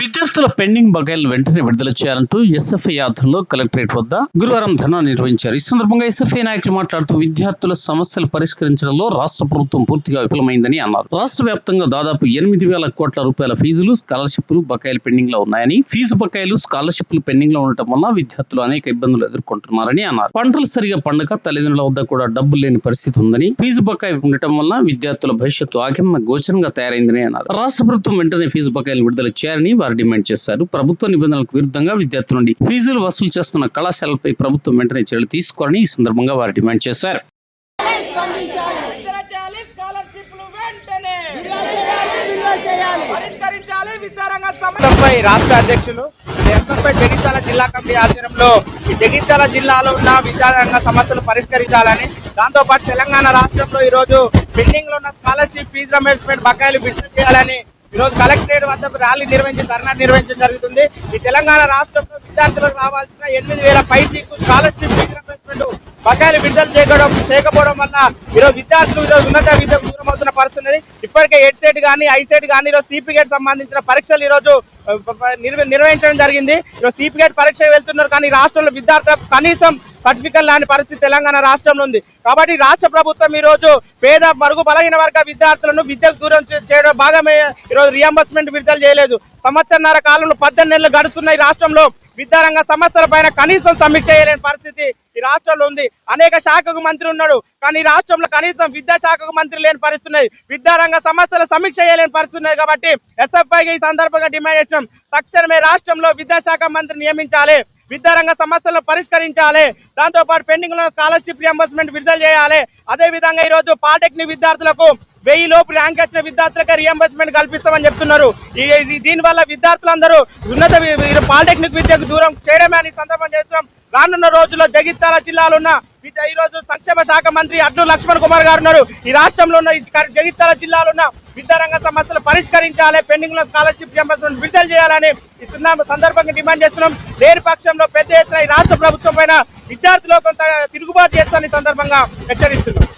విద్యార్థుల పెండింగ్ బకాయిలు వెంటనే విడుదల చేయాలంటూ ఎస్ఎఫ్ఐ ఆధ్వర్యంలో కలెక్టరేట్ వద్ద గురువారం ధర్నా నిర్వహించారు. ఈ సందర్భంగా ఎస్ఎఫ్ఐ నాయకులు మాట్లాడుతూ విద్యార్థుల సమస్యలు పరిష్కరించడంలో రాష్ట్ర ప్రభుత్వం పూర్తిగా విఫలమైందని అన్నారు. రాష్ట్ర వ్యాప్తంగా దాదాపు ఎనిమిది వేల కోట్ల రూపాయల ఫీజులు స్కాలర్షిప్లు బకాయిలు పెండింగ్లో ఉన్నాయని ఫీజు బకాయిలు స్కాలర్షిప్లు పెండింగ్లో ఉండటం వల్ల విద్యార్థులు అనేక ఇబ్బందులు ఎదుర్కొంటున్నారని అన్నారు. పంటలు సరిగా పండగ తల్లిదండ్రుల వద్ద కూడా డబ్బులు లేని పరిస్థితి ఉందని ఫీజు బకాయి ఉండటం వల్ల విద్యార్థుల భవిష్యత్తు ఆగమ్య గోచరంగా తయారైందని అన్నారు. రాష్ట్ర ప్రభుత్వం వెంటనే ఫీజు బకాయిలు విడుదల చేయాలని వారు డిమాండ్ చేశారు. ప్రభుత్వ నిబంధనలకు విరుద్ధంగా విద్యార్థుల నుండి ఫీజులు వసూలు చేస్తున్న కళాశాలపై ప్రభుత్వం వెంటనే చర్యలు తీసుకోవాలని ఈ సందర్భంగా వారు డిమాండ్ చేశారు. రాష్ట్ర అధ్యక్షులు జగిత్యాల జిల్లా కమిటీ ఆధ్వర్యంలో ఈ జగిత్యాల జిల్లాలో ఉన్న విద్యారంగ సమస్యలు పరిష్కరించాలని దాంతో పాటు తెలంగాణ రాష్ట్రంలో ఈ రోజు పెండింగ్లో ఉన్న స్కాలర్షిప్ ఫీజు రియంబర్స్మెంట్ బకాయిలు విడుదల చేయాలని ఈ రోజు కలెక్టరేట్ వద్ద ర్యాలీ నిర్వహించి ధర్నా నిర్వహించడం జరుగుతుంది. ఈ తెలంగాణ రాష్ట్రంలో విద్యార్థులకు రావాల్సిన ఎనిమిది వేల పైచీకు స్కాలర్షిప్ ఫీజు బకాయిలు విడుదల చేయడం చేయకపోవడం వల్ల ఈరోజు విద్యార్థులు ఈరోజు ఉన్నత విద్యకు దూరం అవుతున్న పరిస్థితి ఇప్పటికే ఎడ్ సెట్ కానీ ఐ సెట్ కానీ ఈరోజు సిపి గేట్ సంబంధించిన పరీక్షలు ఈరోజు నిర్వహించడం జరిగింది. ఈరోజు సిపి గేట్ పరీక్ష వెళ్తున్నారు కానీ రాష్ట్రంలో విద్యార్థులకు కనీసం సర్టిఫికెట్ లాంటి పరిస్థితి తెలంగాణ రాష్ట్రంలో ఉంది. కాబట్టి రాష్ట్ర ప్రభుత్వం ఈ రోజు పేద మరుగు బలహీన వర్గ విద్యార్థులను విద్యకు దూరం చేయడం భాగమే. ఈరోజు రియంబర్స్మెంట్ విడుదల చేయలేదు. సంవత్సరన్నర కాలంలో పద్దెనిమిది నెలలు గడుస్తున్నాయి ఈ రాష్ట్రంలో. విద్యారంగ సంస్థల పైన కనీసం సమీక్ష చేయలేని పరిస్థితి ఈ రాష్ట్రంలో ఉంది. అనేక శాఖకు మంత్రి ఉన్నాడు. కానీ రాష్ట్రంలో కనీసం విద్యా శాఖకు మంత్రి లేని పరిస్థితి ఉన్నది విద్యారంగ సమస్యల సమీక్ష చేయలేని పరిస్థితి కాబట్టి ఎస్ఎఫ్ఐకి ఈ సందర్భంగా డిమాండ్ చేసినాం. తక్షణమే రాష్ట్రంలో విద్యాశాఖ మంత్రి నియమించాలి. విద్యారంగ సమస్యలను పరిష్కరించాలి. దాంతోపాటు పెండింగ్ ఉన్న స్కాలర్షిప్ రియంబర్స్మెంట్ విడుదల చేయాలి. అదే విధంగా పాలిటెక్నిక్ విద్యార్థులకు వెయ్యి లోపు ర్యాంక్ వచ్చిన విద్యార్థులకు రియంబర్స్మెంట్ కల్పిస్తామని చెప్తున్నారు. ఈ విద్యార్థులందరూ ఉన్నత పాలిటెక్నిక్ విద్యకు దూరం చేయడమే అని సందర్భం చేస్తున్నాం రానున్న రోజుల్లో జగిత్యాల జిల్లాలో ఉన్న ఈ రోజు సంక్షేమ శాఖ మంత్రి అడ్డు లక్ష్మణ్ కుమార్ గారు ఉన్నారు. ఈ రాష్ట్రంలో ఉన్న ఈ జగిత్యాల జిల్లాలో ఉన్న విద్యారంగ సమస్యలు పరిష్కరించాలి పెండింగ్లో స్కాలర్షిప్ రియంబర్స్మెంట్ విడుదల చేయాలని ఈ సందర్భంగా డిమాండ్ చేస్తున్నాం. లేని పక్షంలో పెద్ద ఎత్తున ఈ రాష్ట్ర ప్రభుత్వం పైన విద్యార్థులు కొంత తిరుగుబాటు చేస్తారని ఈ సందర్భంగా హెచ్చరిస్తున్నాం.